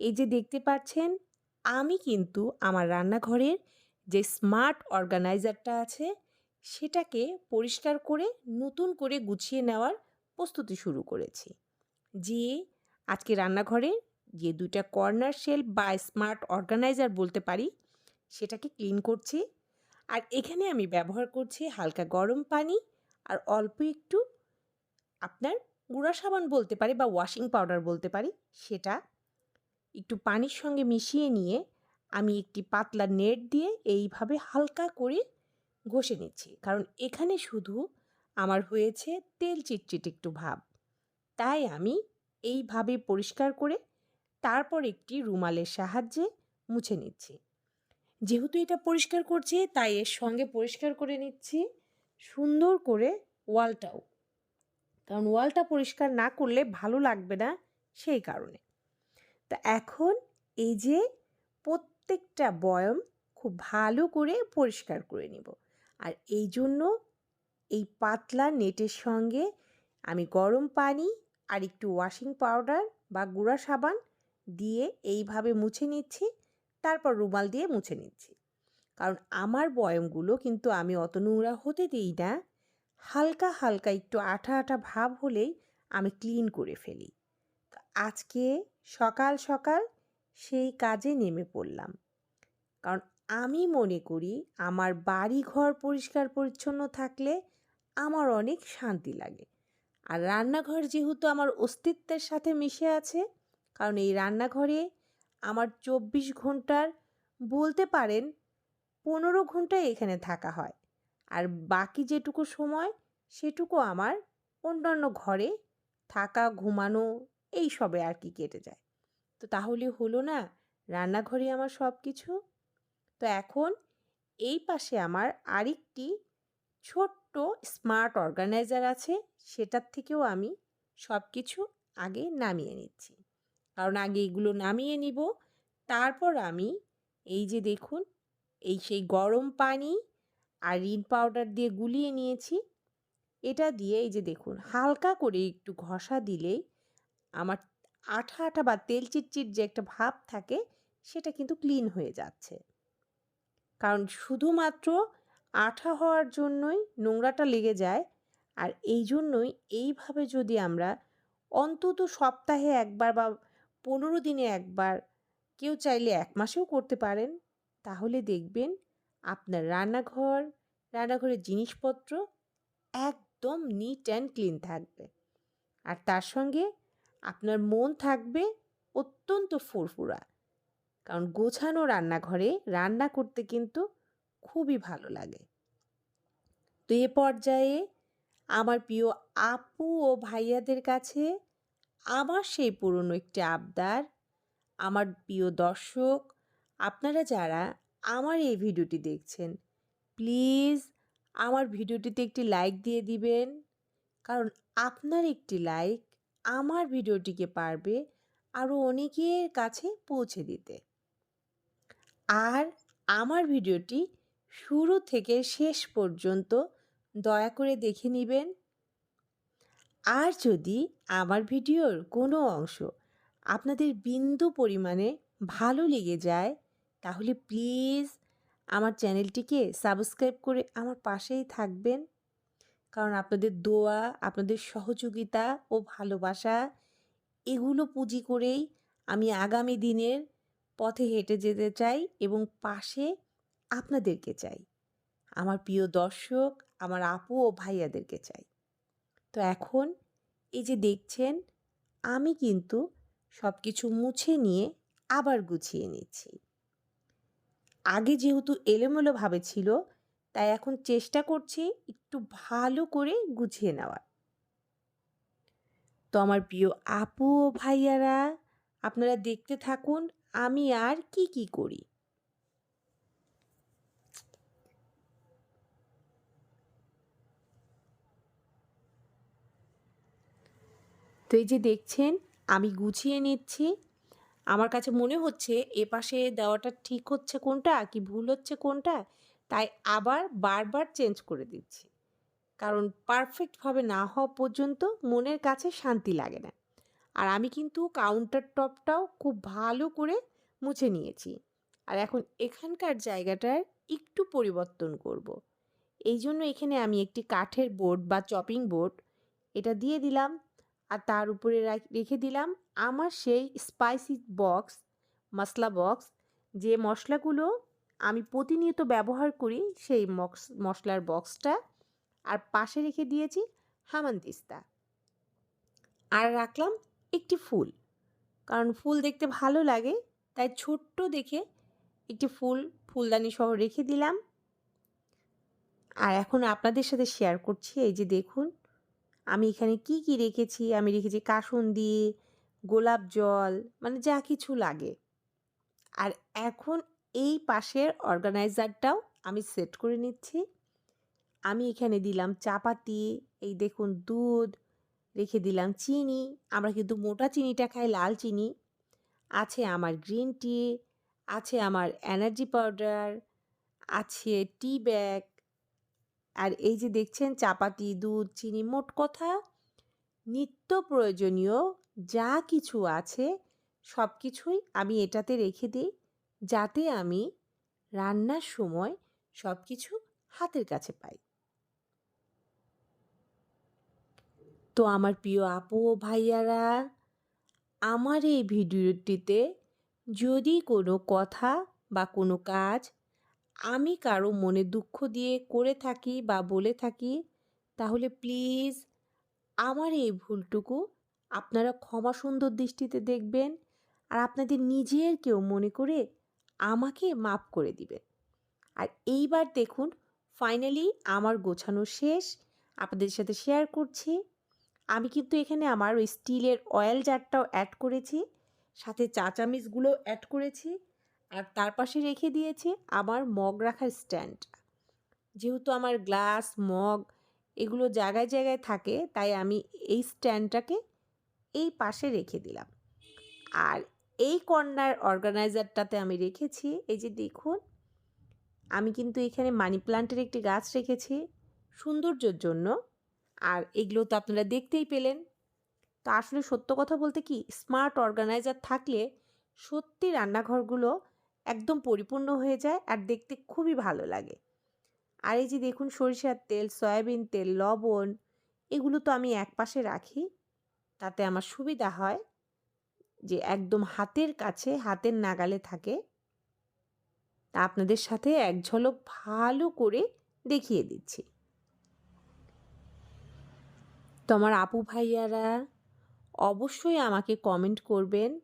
এই যে দেখতে পাচ্ছেন, আমি কিন্তু আমার রান্নাঘরের যে স্মার্ট অর্গানাইজারটা আছে, সেটাকে পরিষ্কার করে নতুন করে গুছিয়ে নেওয়ার প্রস্তুতি শুরু করেছি। যে আজকে রান্নাঘরে যে দুইটা কর্নার শেল বা স্মার্ট অর্গানাইজার বলতে পারি, সেটাকে ক্লিন করছি। আর এখানে আমি ব্যবহার করছি হালকা গরম পানি আর অল্প একটু আপনার গুঁড়া সাবান বলতে পারি বা ওয়াশিং পাউডার বলতে পারি, সেটা একটু পানির সঙ্গে মিশিয়ে নিয়ে আমি একটি পাতলা নেট দিয়ে এইভাবে হালকা করে ঘষে নিচ্ছি। কারণ এখানে শুধু আমার হয়েছে তেল চিটচিট একটু ভাব। তাই আমি এইভাবে পরিষ্কার করে তারপর একটি রুমালের সাহায্যে মুছে নিচ্ছি। যেহেতু এটা পরিষ্কার করছি, তাই এর সঙ্গে পরিষ্কার করে নিচ্ছি। সুন্দর করে ওয়ালটাও। কারণ ওয়ালটা পরিষ্কার না করলে ভালো লাগবে না সেই কারণে। তা এখন এই যে প্রত্যেকটা বয়ম খুব ভালো করে পরিষ্কার করে নিব। আর এই জন্য এই পাতলা নেটের সঙ্গে আমি গরম পানি আর একটু ওয়াশিং পাউডার বা গুঁড়া সাবান দিয়ে এইভাবে মুছে নিচ্ছি, তারপর রুমাল দিয়ে মুছে নিচ্ছি। কারণ আমার বয়মগুলো কিন্তু আমি অত নোংরা হতে দিই না, হালকা হালকা একটু আঠা আঠা ভাব হলেই আমি ক্লিন করে ফেলি। আজকে সকাল সকাল সেই কাজে নেমে পড়লাম। কারণ আমি মনে করি আমার বাড়ি ঘর পরিষ্কার পরিচ্ছন্ন থাকলে আমার অনেক শান্তি লাগে। আর রান্নাঘর যেহেতু আমার অস্তিত্বের সাথে মিশে আছে, কারণ এই রান্নাঘরে আমার চব্বিশ ঘণ্টার বলতে পারেন পনেরো ঘণ্টা এখানে থাকা হয়। আর বাকি যেটুকু সময় সেটুকু আমার অন্যান্য ঘরে থাকা, ঘুমানো এই সবে আর কি কেটে যায়। তো তাহলে হলো না, রান্নাঘরে আমার সব কিছু তো এখন এই পাশে আমার আরেকটি ছোট্ট স্মার্ট অর্গানাইজার আছে, সেটার থেকেও আমি সব কিছু আগে নামিয়ে নিচ্ছি। কারণ আগে এগুলো নামিয়ে নিব, তারপর আমি এই যে দেখুন, এই সেই গরম পানি আর রিন পাউডার দিয়ে গুলিয়ে নিয়েছি। এটা দিয়ে এই যে দেখুন, হালকা করে একটু ঘষা দিলেই আমার আঠা আঠা বা তেল চিটচিট যে একটা ভাব থাকে, সেটা কিন্তু ক্লিন হয়ে যাচ্ছে। কারণ শুধুমাত্র আঠা হওয়ার জন্যই নোংরাটা লেগে যায়, আর এই জন্যই এইভাবে যদি আমরা অন্তত সপ্তাহে একবার বা পনেরো দিনে একবার কেউ চাইলে এক মাসেও করতে পারেন, তাহলে দেখবেন আপনার রান্নাঘর, রান্নাঘরের জিনিসপত্র একদম নিট অ্যান্ড ক্লিন থাকবে। আর তার সঙ্গে আপনার মন থাকবে অত্যন্ত ফুরফুরা। কারণ গোছানো রান্নাঘরে রান্না করতে কিন্তু খুবই ভালো লাগে। তো এ পর্যায়ে আমার প্রিয় আপু ও ভাইয়াদের কাছে আমার সেই পুরনো একটি আবদার। আমার প্রিয় দর্শক, আপনারা যারা আমার এই ভিডিওটি দেখছেন, প্লিজ আমার ভিডিওটিতে একটি লাইক দিয়ে দিবেন। কারণ আপনার একটি লাইক আমার ভিডিওটিকে পারবে আরও অনেকের কাছে পৌঁছে দিতে। আর আমার ভিডিওটি শুরু থেকে শেষ পর্যন্ত দয়া করে দেখে নেবেন। আর যদি আমার ভিডিওর কোনো অংশ আপনাদের বিন্দু পরিমাণে ভালো লেগে যায়, তাহলে প্লিজ আমার চ্যানেলটিকে সাবস্ক্রাইব করে আমার পাশেই থাকবেন। কারণ আপনাদের দোয়া, আপনাদের সহযোগিতা ও ভালোবাসা, এগুলো পুঁজি করেই আমি আগামী দিনের পথে হেঁটে যেতে চাই এবং পাশে আপনাদেরকে চাই। আমার প্রিয় দর্শক, আমার আপু ও ভাইয়াদেরকে চাই। তো এখন এই যে দেখছেন, আমি কিন্তু সব কিছু মুছে নিয়ে আবার গুছিয়ে নিচ্ছি। আগে যেহেতু এলোমেলোভাবে ছিল তাই এখন চেষ্টা করছি একটু ভালো করে গুছিয়ে নেওয়ার। তো আমার প্রিয় আপু ও ভাইয়ারা, আপনারা দেখতে থাকুন আমি আর কি কি করি। তো এই যে দেখছেন, আমি গুছিয়ে নিচ্ছি। আমার কাছে মনে হচ্ছে এ পাশে দেওয়াটা ঠিক হচ্ছে কোনটা, কি ভুল হচ্ছে কোনটা? তাই আবার বারবার চেঞ্জ করে দিচ্ছি। কারণ পারফেক্টভাবে না হওয়া পর্যন্ত মনের কাছে শান্তি লাগে না। আর আমি কিন্তু কাউন্টার টপটাও খুব ভালো করে মুছে নিয়েছি। আর এখন এখানকার জায়গাটার একটু পরিবর্তন করব। এই জন্য এখানে আমি একটি কাঠের বোর্ড বা চপিং বোর্ড এটা দিয়ে দিলাম। আর তার উপরে রেখে দিলাম আমার সেই স্পাইসি বক্স মশলা বক্স যে মশলাগুলো আমি প্রতিনিয়ত ব্যবহার করি সেই মশলার বক্সটা আর পাশে রেখে দিয়েছি হামানতিস্তা আর রাখলাম একটি ফুল, কারণ ফুল দেখতে ভালো লাগে, তাই ছোট্ট দেখে একটি ফুল, ফুলদানি সহ রেখে দিলাম। আর এখন আপনাদের সাথে শেয়ার করছি, এই যে দেখুন, আমি এখানে কি কি রেখেছি? আমি রেখেছি কাসুন্দি, গোলাপ জল মানে যা কিছু লাগে। আর এখন এই পাশের অর্গানাইজারটাও আমি সেট করে নিচ্ছি। আমি এখানে দিলাম চাপাতি, এই দেখুন দুধ, রেখে দিলাম চিনি। আমরা কিন্তু মোটা চিনিটা খাই, লাল চিনি। আছে আমার গ্রিন টি, আছে আমার এনার্জি পাউডার, আছে টি ব্যাগ। আর এই যে দেখছেন চাপাতি, দুধ, চিনি মোট কথা, নিত্য প্রয়োজনীয় যা কিছু আছে সব কিছুই আমি এটাতে রেখে দিই। যাতে আমি রান্নার সময় সব কিছু হাতের কাছে পাই। তো আমার প্রিয় আপু ও ভাইয়ারা, আমার এই ভিডিওটিতে যদি কোনো কথা বা কোনো কাজ আমি কারও মনে দুঃখ দিয়ে করে থাকি বা বলে থাকি, তাহলে প্লিজ আমার এই ভুলটুকু আপনারা ক্ষমা সুন্দর দৃষ্টিতে দেখবেন আর আপনাদের নিজের কেউ মনে করে আমাকে মাপ করে দিবেন। আর এইবার দেখুন ফাইনালি আমার গোছানো শেষ, আপনাদের সাথে শেয়ার করছি। আমি কিন্তু এখানে আমার ওই স্টিলের অয়েল জারটাও অ্যাড করেছি, সাথে চা চামিচগুলো অ্যাড করেছি, আর তার পাশে রেখে দিয়েছি আমার মগ রাখার স্ট্যান্ড যেহেতু আমার গ্লাস মগ এগুলো জায়গায় জায়গায় থাকে, তাই আমি এই স্ট্যান্ডটাকে এই পাশে রেখে দিলাম। আর এই কর্নার অর্গানাইজারটাতে আমি রেখেছি। এই যে দেখুন, আমি কিন্তু এখানে মানি প্লান্টের একটি গাছ রেখেছি সৌন্দর্যর জন্য। আর এগুলো তো আপনারা দেখতেই পেলেন। তো আসলে সত্য কথা বলতে কি, স্মার্ট অর্গানাইজার থাকলে সত্যি রান্নাঘরগুলো একদম পরিপূর্ণ হয়ে যায় আর দেখতে খুবই ভালো লাগে। আর এই যে দেখুন, সরিষার তেল, সয়াবিন তেল, লবণ, এগুলো তো আমি এক পাশে রাখি। তাতে আমার সুবিধা হয়। যে একদম হাতের কাছে হাতের নাগালে থাকে। তা আপনাদের সাথে এক ঝলক ভালো করে দেখিয়ে দিচ্ছি। তো আমার আপু ভাইয়ারা, অবশ্যই আমাকে কমেন্ট করবেন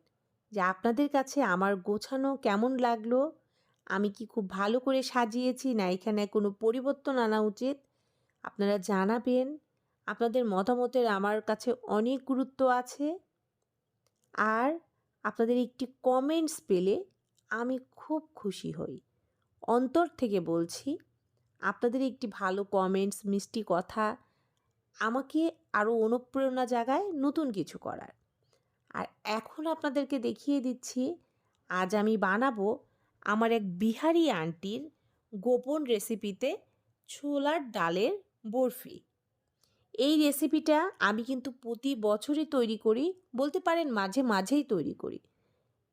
যে আপনাদের কাছে আমার গোছানো কেমন লাগল? আমি কি খুব ভালো করে সাজিয়েছি না এখানে কোনো পরিবর্তন আনা উচিত? আপনারা জানাবেন। আপনাদের মতামতের আমার কাছে অনেক গুরুত্ব আছে। আর আপনাদের একটি কমেন্টস পেলে আমি খুব খুশি হই। অন্তর থেকে বলছি, আপনাদের একটি ভালো কমেন্টস মিষ্টি কথা আমাকে আরও অনুপ্রেরণা জাগায় নতুন কিছু করার। আর এখন আপনাদেরকে দেখিয়ে দিচ্ছি, আজ আমি বানাবো আমার এক বিহারি আন্টির গোপন রেসিপিতে ছোলার ডালের বরফি। এই রেসিপিটা আমি কিন্তু প্রতি বছরই তৈরি করি, বলতে পারেন মাঝে মাঝেই তৈরি করি।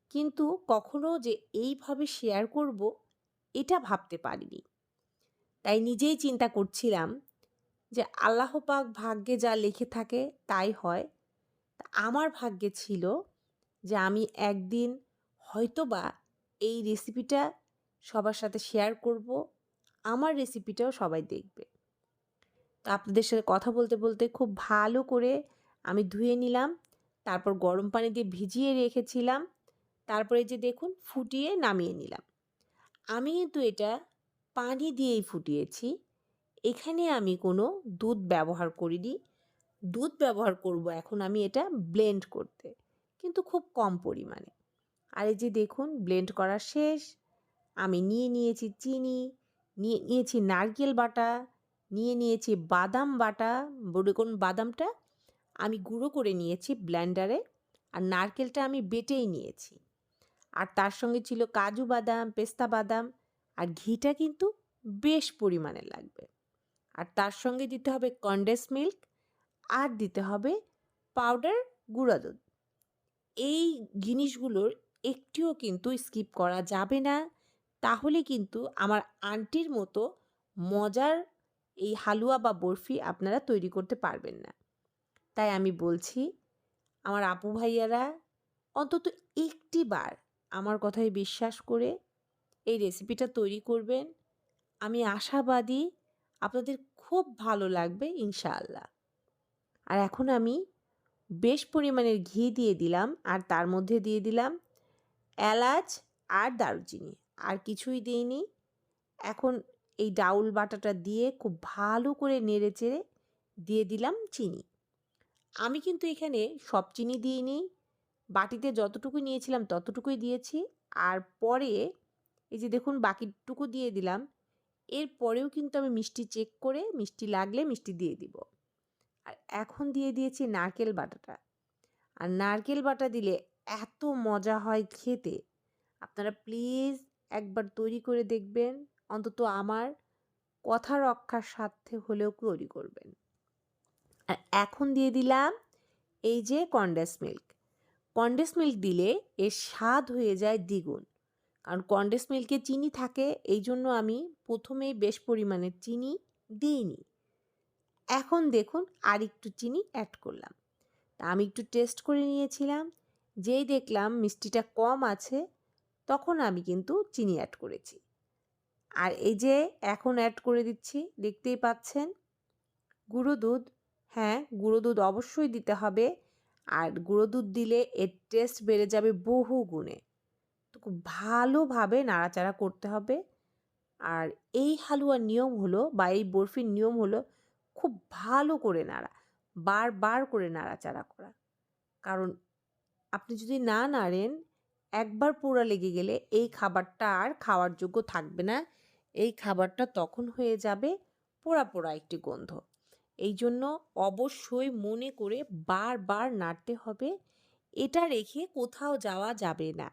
কিন্তু কখনো যে এইভাবে শেয়ার করব, এটা ভাবতে পারিনি। তাই নিজেই চিন্তা করছিলাম যে আল্লাহ পাক ভাগ্যে যা লিখে থাকে তাই হয়। আমার ভাগ্যে ছিল যে আমি একদিন হয়তোবা এই রেসিপিটা সবার সাথে শেয়ার করব, আমার রেসিপিটাও সবাই দেখবে। তো আপনাদের সাথে কথা বলতে বলতে খুব ভালো করে আমি ধুয়ে নিলাম, তারপর গরম পানি দিয়ে ভিজিয়ে রেখেছিলাম, তারপরে যে দেখুন ফুটিয়ে নামিয়ে নিলাম। আমি কিন্তু এটা পানি দিয়েই ফুটিয়েছি, এখানে আমি কোনো দুধ ব্যবহার করিনি, দুধ ব্যবহার করব এখন আমি এটা ব্লেন্ড করতে, কিন্তু খুব কম পরিমাণে। আর এই যে দেখুন ব্লেন্ড করা শেষ, আমি নিয়ে নিয়েছি চিনি, নিয়ে নিয়েছি নারকেল বাটা নিয়ে নিয়েছি বাদাম বাটা দেখুন বাদামটা আমি গুঁড়ো করে নিয়েছি ব্লেন্ডারে আর নারকেলটা আমি বেটেই নিয়েছি। আর তার সঙ্গে ছিল কাজু বাদাম, পেস্তা বাদাম আর ঘিটা কিন্তু বেশ পরিমাণে লাগবে। আর তার সঙ্গে দিতে হবে কন্ডেন্স মিল্ক আর দিতে হবে পাউডার গুঁড়া দুধ। এই জিনিসগুলোর একটিও কিন্তু স্কিপ করা যাবে না। তাহলে কিন্তু আমার আন্টির মতো মজার এই হালুয়া বা বরফি আপনারা তৈরি করতে পারবেন না। তাই আমি বলছি, আমার আপু ভাইয়ারা অন্তত একটি বার আমার কথায় বিশ্বাস করে এই রেসিপিটা তৈরি করবেন। আমি আশাবাদী আপনাদের খুব ভালো লাগবে ইনশাআল্লাহ। আর এখন আমি বেশ পরিমাণের ঘি দিয়ে দিলাম আর তার মধ্যে দিয়ে দিলাম এলাচ আর দারুচিনি। আর কিছুই দিইনি। এখন এই ডাউল বাটাটা দিয়ে খুব ভালো করে নেড়ে চেড়ে দিয়ে দিলাম চিনি। আমি কিন্তু এখানে সব চিনি দিইনি। বাটিতে যতটুকু নিয়েছিলাম ততটুকুই দিয়েছি। আর পরে এই যে দেখুন বাকিটুকু দিয়ে দিলাম। এরপরেও কিন্তু আমি মিষ্টি চেক করে মিষ্টি লাগলে মিষ্টি দিয়ে দিব। আর এখন দিয়ে দিয়েছি নারকেল বাটাটা। আর নারকেল বাটা দিলে এত মজা হয় খেতে। আপনারা প্লিজ একবার তৈরি করে দেখবেন। অন্তত আমার কথা রক্ষার স্বার্থে হলেও তৈরি করবেন। আর এখন দিয়ে দিলাম এই যে কন্ডেন্স মিল্ক কন্ডেন্স মিল্ক দিলে এর স্বাদ হয়ে যায় দ্বিগুণ। কারণ কন্ডেন্স মিল্কে চিনি থাকে এই জন্য আমি প্রথমেই বেশ পরিমাণে চিনি দিইনি। এখন দেখুন আর একটু চিনি অ্যাড করলাম। তা আমি একটু টেস্ট করে নিয়েছিলাম। যেই দেখলাম মিষ্টিটা কম আছে, তখন আমি কিন্তু চিনি অ্যাড করেছি। আর এই যে এখন অ্যাড করে দিচ্ছি, দেখতেই পাচ্ছেন? গুঁড়ো দুধ হ্যাঁ গুঁড়ো দুধ অবশ্যই দিতে হবে। আর গুঁড়ো দুধ দিলে এর টেস্ট বেড়ে যাবে বহু গুণে। তো খুব ভালোভাবে নাড়াচাড়া করতে হবে। আর এই হালুয়ার নিয়ম হলো বা এই বরফির নিয়ম হলো খুব ভালো করে নাড়া বারবার করে নাড়াচাড়া করা। কারণ আপনি যদি না নাড়েন, একবার পোড়া লেগে গেলে এই খাবারটা আর খাওয়ার যোগ্য থাকবে না। এই খাবারটা তখন হয়ে যাবে পোড়া পোড়া একটি গন্ধ। এই জন্য অবশ্যই মনে করে বারবার নাড়তে হবে। এটা রেখে কোথাও যাওয়া যাবে না।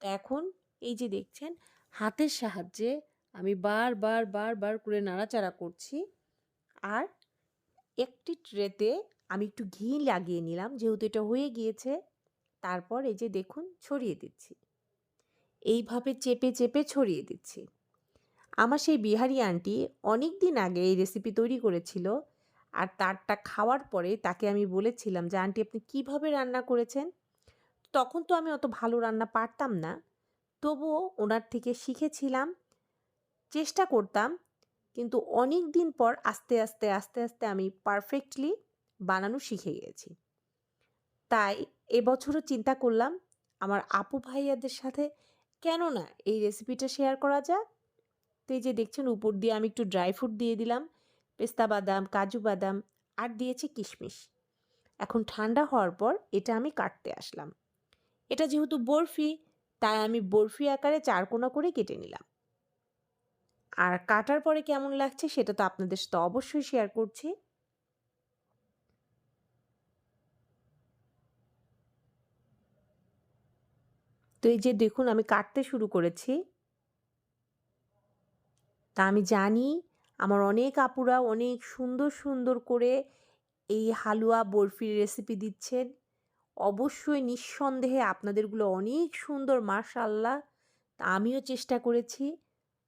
তো এখন এই যে দেখছেন, হাতের সাহায্যে আমি বারবার বারবার করে নাড়াচাড়া করছি। আর একটি ট্রেতে আমি একটু ঘি লাগিয়ে নিলাম, যেহেতু এটা হয়ে গিয়েছে। তারপর এই যে দেখুন, ছড়িয়ে দিচ্ছি। এইভাবে চেপে চেপে ছড়িয়ে দিচ্ছি। আমার সেই বিহারি আন্টি অনেক দিন আগে এই রেসিপি তৈরি করেছিল আর তারটা খাওয়ার পরে তাকে আমি বলেছিলাম যে আন্টি আপনি কীভাবে রান্না করেছেন? তখন তো আমি অত ভালো রান্না পারতাম না। তবুও ওনার থেকে শিখেছিলাম, চেষ্টা করতাম, কিন্তু অনেক দিন পর আস্তে আস্তে আস্তে আস্তে আমি পারফেক্টলি বানানো শিখে গিয়েছি তাই এবছরও চিন্তা করলাম, আমার আপু ভাইয়াদের সাথে কেন না এই রেসিপিটা শেয়ার করা যাক তো এই যে দেখছেন উপর দিয়ে আমি একটু ড্রাই ফ্রুট দিয়ে দিলাম, পেস্তা বাদাম, কাজু বাদাম আর দিয়েছি কিশমিশ। এখন ঠান্ডা হওয়ার পর এটা আমি কাটতে আসলাম। এটা যেহেতু বরফি, তাই আমি বরফি আকারে চারকোনা করে কেটে নিলাম। আর কাটার পরে কেমন লাগছে সেটা তো আপনাদের সাথে অবশ্যই শেয়ার করছি। তো এই যে দেখুন আমি কাটতে শুরু করেছি। তা আমি জানি। আমার অনেক আপুরা অনেক সুন্দর সুন্দর করে এই হালুয়া, বরফির রেসিপি দিচ্ছেন। অবশ্যই নিঃসন্দেহে আপনাদেরগুলো অনেক সুন্দর মার্শাল্লাহ তা আমিও চেষ্টা করেছি।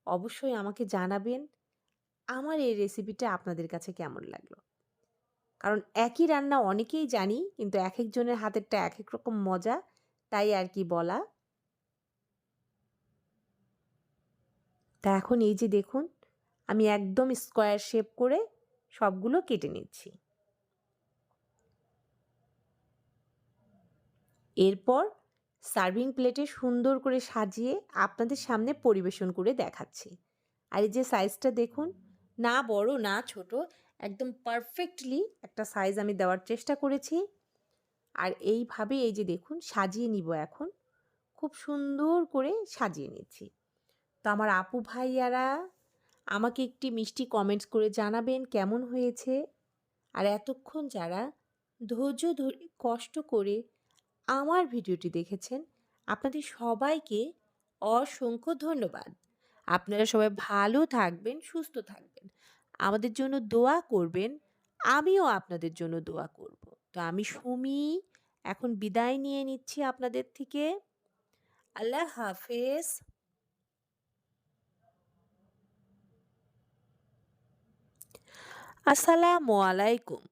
অবশ্যই আমাকে জানাবেন আমার এই রেসিপিটা আপনাদের কাছে কেমন লাগল। কারণ একই রান্না অনেকেই জানি, কিন্তু এক একজনের হাতেরটা এক এক রকম মজা, তাই আর কি বলা। তা এখন এই যে দেখুন, আমি একদম স্কোয়ার শেপ করে সবগুলো কেটে নিচ্ছি। এরপর সার্ভিং প্লেটে সুন্দর করে সাজিয়ে আপনাদের সামনে পরিবেশন করে দেখাচ্ছি। আর এই যে সাইজটা দেখুন, না বড়, না ছোট, একদম পারফেক্টলি একটা সাইজ আমি দেওয়ার চেষ্টা করেছি। আর এইভাবে এই যে দেখুন, সাজিয়ে নিব এখন। খুব সুন্দর করে সাজিয়ে নিচ্ছি। তো আমার আপু ভাইয়ারা, আমাকে একটি মিষ্টি কমেন্টস করে জানাবেন কেমন হয়েছে। আর এতক্ষণ যারা ধৈর্য ধরে কষ্ট করে আমার ভিডিওটি দেখেছেন, আপনাদের সবাইকে অসংখ্য ধন্যবাদ। আপনারা সবাই ভালো থাকবেন, সুস্থ থাকবেন। আমাদের জন্য দোয়া করবেন, আমিও আপনাদের জন্য দোয়া করব। তো আমি সুমি, এখন বিদায় নিয়ে নিচ্ছি আপনাদের থেকে। আল্লাহ হাফেজ। আসসালামু আলাইকুম।